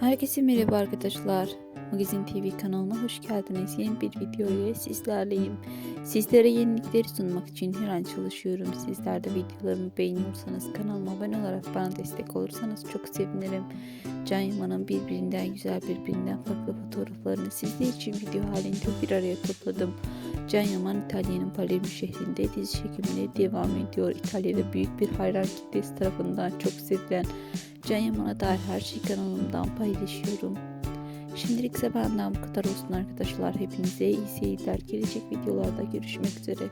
Herkese merhaba arkadaşlar. Magazin TV kanalına hoş geldiniz. Yeni bir videoya sizlerleyim. Sizlere yenilikleri sunmak için her an çalışıyorum. Sizler de videolarımı beğeniyorsanız kanalıma abone olarak bana destek olursanız çok sevinirim. Can Yaman'ın birbirinden güzel birbirinden farklı fotoğraflarını sizler için video halinde bir araya topladım. Can Yaman İtalya'nın Palermo şehrinde dizi çekimine devam ediyor. İtalya'da büyük bir hayran kitlesi tarafından çok sevilen Can Yaman'a dair her şeyi kanalımdan paylaşıyorum. Şimdilik ise benden bu kadar olsun arkadaşlar. Hepinize iyi seyirler. Gelecek videolarda görüşmek üzere.